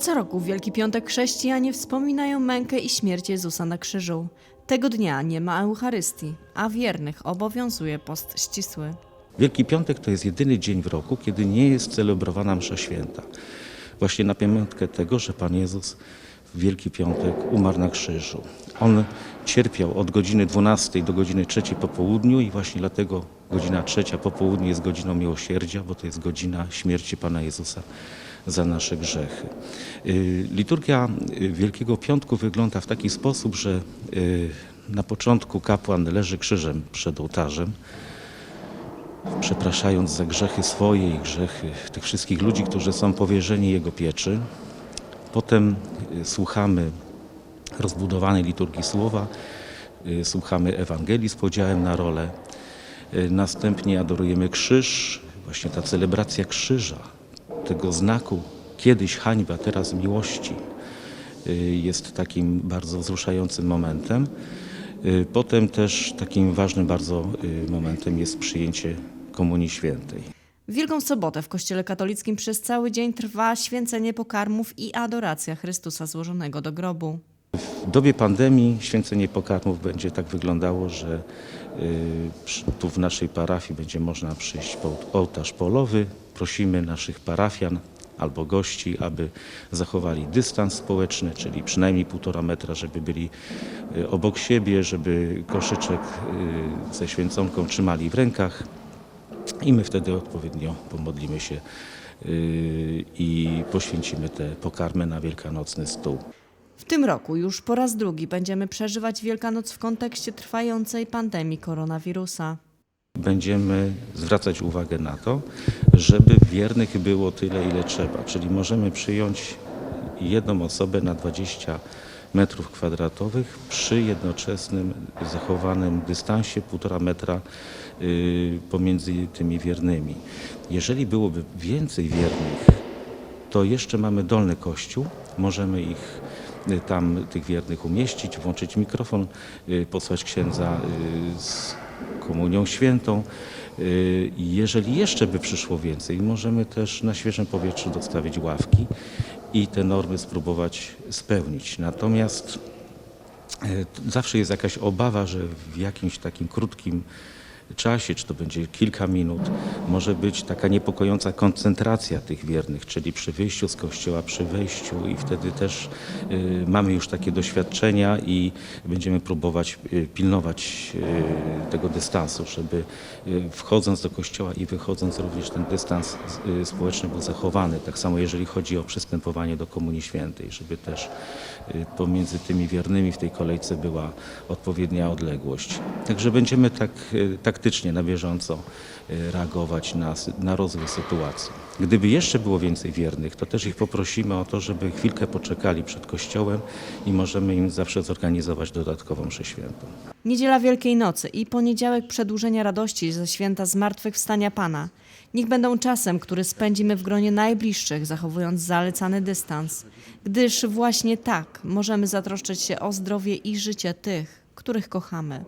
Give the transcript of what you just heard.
Co roku w Wielki Piątek chrześcijanie wspominają mękę i śmierć Jezusa na krzyżu. Tego dnia nie ma Eucharystii, a wiernych obowiązuje post ścisły. Wielki Piątek to jest jedyny dzień w roku, kiedy nie jest celebrowana msza święta. Właśnie na pamiątkę tego, że Pan Jezus w Wielki Piątek umarł na krzyżu. On cierpiał od godziny 12 do godziny 3 po południu i właśnie dlatego godzina 3 po południu jest godziną miłosierdzia, bo to jest godzina śmierci Pana Jezusa za nasze grzechy. Y, Liturgia y, Wielkiego Piątku wygląda w taki sposób, że y, na początku kapłan leży krzyżem przed ołtarzem, przepraszając za grzechy swoje i grzechy tych wszystkich ludzi, którzy są powierzeni Jego pieczy. Potem słuchamy rozbudowanej liturgii słowa, słuchamy Ewangelii z podziałem na rolę. Y, Następnie adorujemy krzyż, właśnie ta celebracja krzyża, tego znaku kiedyś hańba, teraz miłości y, jest takim bardzo wzruszającym momentem. Y, Potem też takim ważnym bardzo momentem jest przyjęcie Komunii Świętej. W Wielką Sobotę w Kościele Katolickim przez cały dzień trwa święcenie pokarmów i adoracja Chrystusa złożonego do grobu. W dobie pandemii święcenie pokarmów będzie tak wyglądało, że y, tu w naszej parafii będzie można przyjść pod ołtarz polowy. Prosimy naszych parafian albo gości, aby zachowali dystans społeczny, czyli przynajmniej półtora metra, żeby byli y, obok siebie, żeby koszyczek y, ze święconką trzymali w rękach i my wtedy odpowiednio pomodlimy się i poświęcimy te pokarmy na wielkanocny stół. W tym roku już po raz drugi będziemy przeżywać Wielkanoc w kontekście trwającej pandemii koronawirusa. Będziemy zwracać uwagę na to, żeby wiernych było tyle, ile trzeba. Czyli możemy przyjąć jedną osobę na 20 metrów kwadratowych przy jednoczesnym zachowanym dystansie 1,5 metra y, pomiędzy tymi wiernymi. Jeżeli byłoby więcej wiernych, to jeszcze mamy dolny kościół. Możemy ich tam, tych wiernych umieścić, włączyć mikrofon, y, posłać księdza y, z komunią świętą. Y, Jeżeli jeszcze by przyszło więcej, możemy też na świeżym powietrzu dostawić ławki i te normy spróbować spełnić. Natomiast Zawsze jest jakaś obawa, że w jakimś takim krótkim czasie, czy to będzie kilka minut, może być taka niepokojąca koncentracja tych wiernych, czyli przy wyjściu z kościoła, przy wejściu i wtedy też y, mamy już takie doświadczenia i będziemy próbować y, pilnować y, tego dystansu, żeby y, wchodząc do kościoła i wychodząc również ten dystans y, społeczny był zachowany. Tak samo jeżeli chodzi o przystępowanie do Komunii Świętej, żeby też y, pomiędzy tymi wiernymi w tej kolejce była odpowiednia odległość. Także będziemy tak y, taktycznie, na bieżąco y, reagować na, na rozwój sytuacji. Gdyby jeszcze było więcej wiernych, to też ich poprosimy o to, żeby chwilkę poczekali przed kościołem i możemy im zawsze zorganizować dodatkową mszę świętą. Niedziela Wielkiej Nocy i poniedziałek przedłużenia radości ze święta Zmartwychwstania Pana. Niech będą czasem, który spędzimy w gronie najbliższych, zachowując zalecany dystans, gdyż właśnie tak możemy zatroszczyć się o zdrowie i życie tych, których kochamy.